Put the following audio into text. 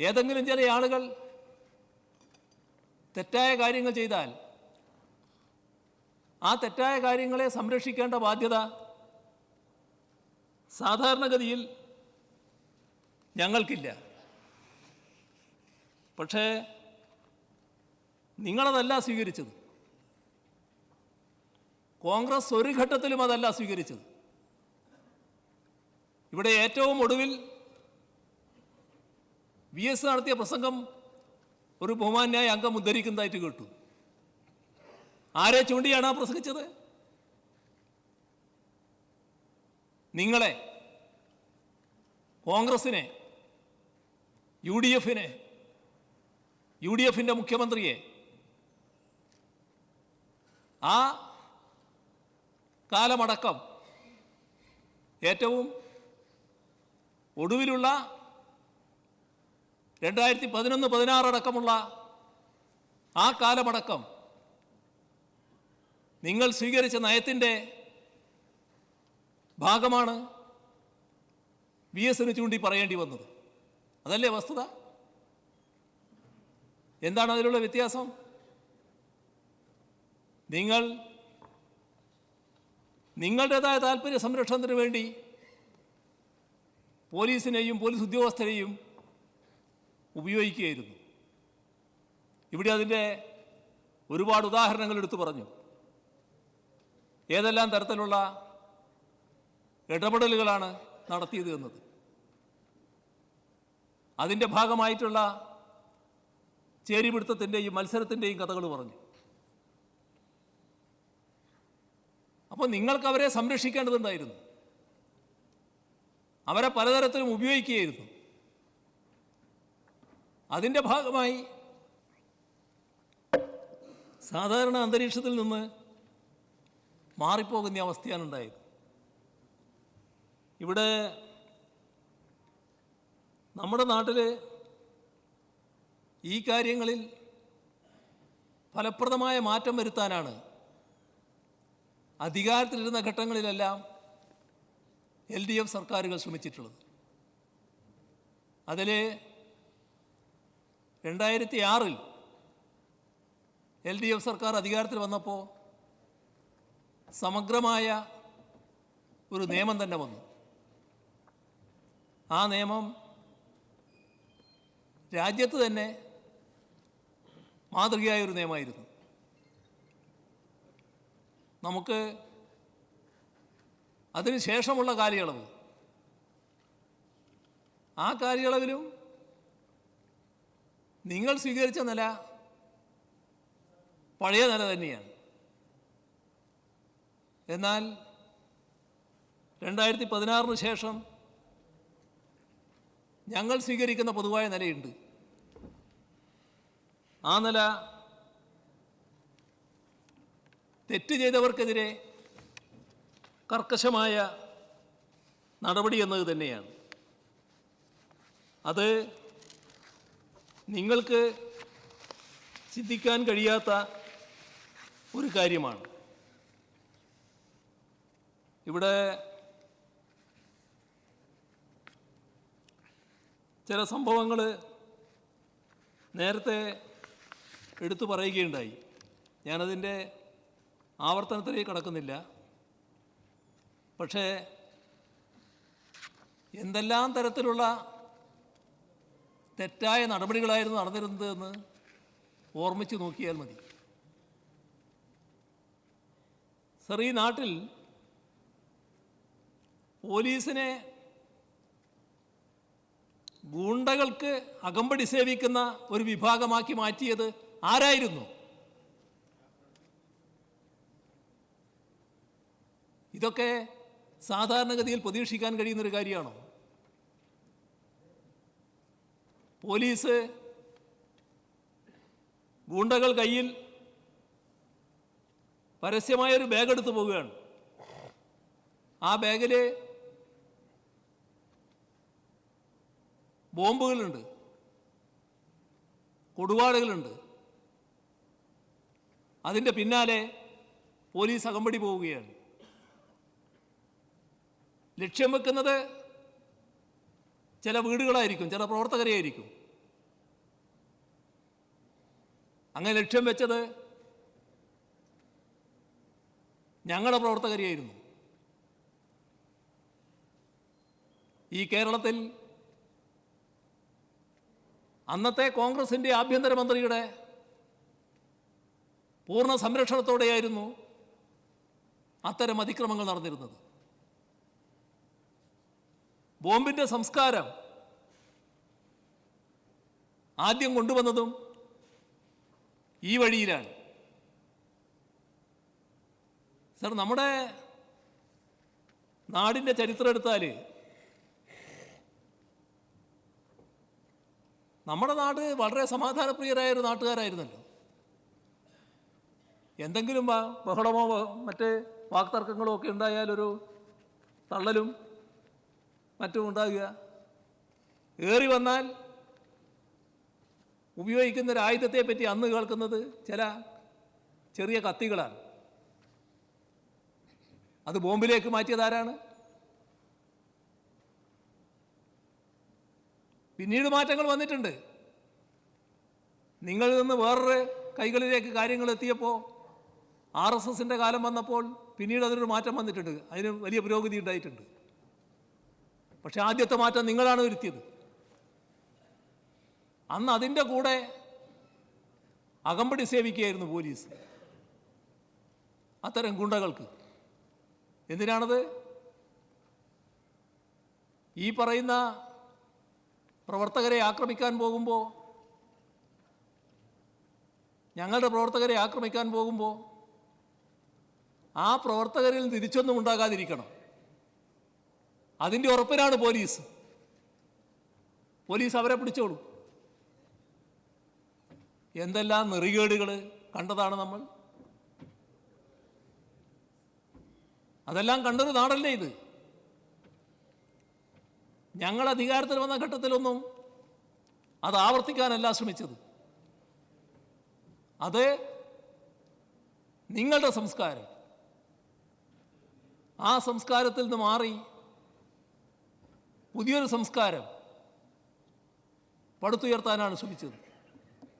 ഏതെങ്കിലും ചില ആളുകൾ തെറ്റായ കാര്യങ്ങൾ ചെയ്താൽ ആ തെറ്റായ കാര്യങ്ങളെ സംരക്ഷിക്കേണ്ട ബാധ്യത സാധാരണഗതിയിൽ ഞങ്ങൾക്കില്ല. പക്ഷേ നിങ്ങളതല്ല സ്വീകരിച്ചത്. കോൺഗ്രസ് ഒരു ഘട്ടത്തിലും അതല്ല സ്വീകരിച്ചത്. ഇവിടെ ഏറ്റവും ഒടുവിൽ വി എസ് നടത്തിയ പ്രസംഗം ഒരു ബഹുമാന്യായ അംഗം ഉദ്ധരിക്കുന്നതായിട്ട് കേട്ടു. ആരെ ചൂണ്ടിയാണ് ആ പ്രസംഗിച്ചത്? നിങ്ങളെ കോൺഗ്രസിനെ യു ഡി എഫിനെ യു ഡി എഫിന്റെ മുഖ്യമന്ത്രിയെ ആ കാലമടക്കം ഏറ്റവും ഒടുവിലുള്ള രണ്ടായിരത്തി പതിനൊന്ന് പതിനാറ് അടക്കമുള്ള ആ കാലമടക്കം നിങ്ങൾ സ്വീകരിച്ച നയത്തിന്റെ ഭാഗമാണ് വി എസിന് ചൂണ്ടി പറയേണ്ടി വന്നത്. അതല്ലേ വസ്തുത? എന്താണ് അതിലുള്ള വ്യത്യാസം? നിങ്ങൾ നിങ്ങളുടേതായ താല്പര്യ സംരക്ഷണത്തിന് വേണ്ടി പോലീസിനെയും പോലീസ് ഉദ്യോഗസ്ഥരെയും ഉപയോഗിക്കുകയായിരുന്നു. ഇവിടെ അതിന്റെ ഒരുപാട് ഉദാഹരണങ്ങൾ എടുത്തു പറഞ്ഞു. ഏതെല്ലാം തരത്തിലുള്ള ഇടപെടലുകളാണ് നടത്തിയത് എന്നത്. അതിന്റെ ഭാഗമായിട്ടുള്ള ചേരിപിടുത്തത്തിന്റെയും മത്സരത്തിന്റെയും കഥകൾ പറഞ്ഞു. അപ്പോൾ നിങ്ങൾക്ക് അവരെ സംരക്ഷിക്കേണ്ടതുണ്ടായിരുന്നു. അവരെ പലതരത്തിലും ഉപയോഗിക്കുകയായിരുന്നു. അതിന്റെ ഭാഗമായി സാധാരണ അന്തരീക്ഷത്തിൽ നിന്ന് മാറിപ്പോകുന്ന അവസ്ഥയാണ് ഉണ്ടായത്. ഇവിടെ നമ്മുടെ നാട്ടിൽ ഈ കാര്യങ്ങളിൽ ഫലപ്രദമായ മാറ്റം വരുത്താനാണ് അധികാരത്തിലിരുന്ന ഘട്ടങ്ങളിലെല്ലാം എൽ ഡി എഫ് സർക്കാരുകൾ ശ്രമിച്ചിട്ടുള്ളത്. അതിൽ രണ്ടായിരത്തി ആറിൽ എൽ ഡി എഫ് സർക്കാർ അധികാരത്തിൽ വന്നപ്പോൾ സമഗ്രമായ ഒരു നിയമം തന്നെ വന്നു. ആ നിയമം രാജ്യത്ത് തന്നെ മാതൃകയായ ഒരു നിയമമായിരുന്നു. നമുക്ക് അതിനുശേഷമുള്ള കാലയളവ്. ആ കാലയളവിലും നിങ്ങൾ സ്വീകരിച്ച നില പഴയ നില തന്നെയാണ്. എന്നാൽ രണ്ടായിരത്തി പതിനാറിന് ശേഷം ഞങ്ങൾ സ്വീകരിക്കുന്ന പൊതുവായ നിലയുണ്ട്. ആ നില തെറ്റ് ചെയ്തവർക്കെതിരെ കർക്കശമായ നടപടി എന്നത് തന്നെയാണ്. അത് നിങ്ങൾക്ക് ചിന്തിക്കാൻ കഴിയാത്ത ഒരു കാര്യമാണ്. ഇവിടെ ചില സംഭവങ്ങൾ നേരത്തെ എടുത്തു പറയുകയുണ്ടായി. ഞാനതിന്റെ ആവർത്തനത്തിലേക്ക് കടക്കുന്നില്ല. പക്ഷേ എന്തെല്ലാം തരത്തിലുള്ള തെറ്റായ നടപടികളായിരുന്നു നടന്നിരുന്നത് എന്ന് ഓർമ്മിച്ച് നോക്കിയാൽ മതി. സർ ഈ നാട്ടിൽ പോലീസിനെ ഗൂണ്ടകൾക്ക് അകമ്പടി സേവിക്കുന്ന ഒരു വിഭാഗമാക്കി മാറ്റിയത് ആരായിരുന്നു? ഇതൊക്കെ സാധാരണഗതിയിൽ പ്രതീക്ഷിക്കാൻ കഴിയുന്നൊരു കാര്യമാണോ? പോലീസ് ഗൂണ്ടകൾ കയ്യിൽ പരസ്യമായൊരു ബാഗ് എടുത്തു പോവുകയാണ്. ആ ബാഗിൽ ബോംബുകളുണ്ട്. കൊടുവാളുകളുണ്ട്. അതിന്റെ പിന്നാലെ പോലീസ് അകമ്പടി പോവുകയാണ്. ലക്ഷ്യം വെക്കുന്നത് ചില വീടുകളായിരിക്കും ചില പ്രവർത്തകരെയായിരിക്കും. അങ്ങനെ ലക്ഷ്യം വെച്ചത് ഞങ്ങളുടെ പ്രവർത്തകരെയായിരുന്നു. ഈ കേരളത്തിൽ അന്നത്തെ കോൺഗ്രസിന്റെ ആഭ്യന്തരമന്ത്രിയുടെ പൂർണ സംരക്ഷണത്തോടെയായിരുന്നു അത്തരം അതിക്രമങ്ങൾ നടന്നിരുന്നത്. ബോംബിന്റെ സംസ്കാരം. ആദ്യം കൊണ്ടുവന്നതും ഈ വഴിയിലാണ്. സർ നമ്മുടെ നാടിന്റെ ചരിത്രം എടുത്താൽ നമ്മുടെ നാട് വളരെ സമാധാനപ്രിയരായ ഒരു നാട്ടുകാരായിരുന്നല്ലോ. എന്തെങ്കിലും ബഹളമോ മറ്റ് വാക്തർക്കങ്ങളോ ഒക്കെ ഉണ്ടായാലൊരു തള്ളലും മറ്റും ഉണ്ടാകുക ഏറി വന്നാൽ ഉപയോഗിക്കുന്ന ഒരു ആയുധത്തെ പറ്റി അന്ന് കേൾക്കുന്നത് ചില ചെറിയ കത്തികളാണ്. അത് ബോംബിലേക്ക് മാറ്റിയതാരാണ് പിന്നീട് മാറ്റങ്ങൾ വന്നിട്ടുണ്ട്. നിങ്ങളിൽ നിന്ന് വേറൊരു കൈകളിലേക്ക് കാര്യങ്ങൾ എത്തിയപ്പോൾ ആർ എസ് എസിന്റെ കാലം വന്നപ്പോൾ പിന്നീട് അതിനൊരു മാറ്റം വന്നിട്ടുണ്ട്. അതിന് വലിയ പുരോഗതി ഉണ്ടായിട്ടുണ്ട്. പക്ഷെ ആദ്യത്തെ മാറ്റം നിങ്ങളാണ് വരുത്തിയത്. അന്ന് അതിന്റെ കൂടെ അകമ്പടി സേവിക്കുകയായിരുന്നു പോലീസ്. അത്തരം ഗുണ്ടകൾക്ക്. എന്തിനാണത്? ഈ പറയുന്ന പ്രവർത്തകരെ ആക്രമിക്കാൻ പോകുമ്പോൾ ഞങ്ങളുടെ പ്രവർത്തകരെ ആക്രമിക്കാൻ പോകുമ്പോൾ ആ പ്രവർത്തകരിൽ തിരിച്ചൊന്നും ഉണ്ടാകാതിരിക്കണം. അതിന്റെ ഉറപ്പിനാണ് പോലീസ്. പോലീസ് അവരെ പിടിച്ചോളൂ. എന്തെല്ലാം നെറികേടുകൾ കണ്ടതാണ് നമ്മൾ? അതെല്ലാം കണ്ടൊരു നാടല്ലേ ഇത്? ഞങ്ങൾ അധികാരത്തിൽ വന്ന ഘട്ടത്തിലൊന്നും അത് ആവർത്തിക്കാനല്ല ശ്രമിച്ചത്. അത് നിങ്ങളുടെ സംസ്കാരം. ആ സംസ്കാരത്തിൽ നിന്ന് മാറി പുതിയൊരു സംസ്കാരം പടുത്തുയർത്താനാണ് ശ്രമിച്ചത്.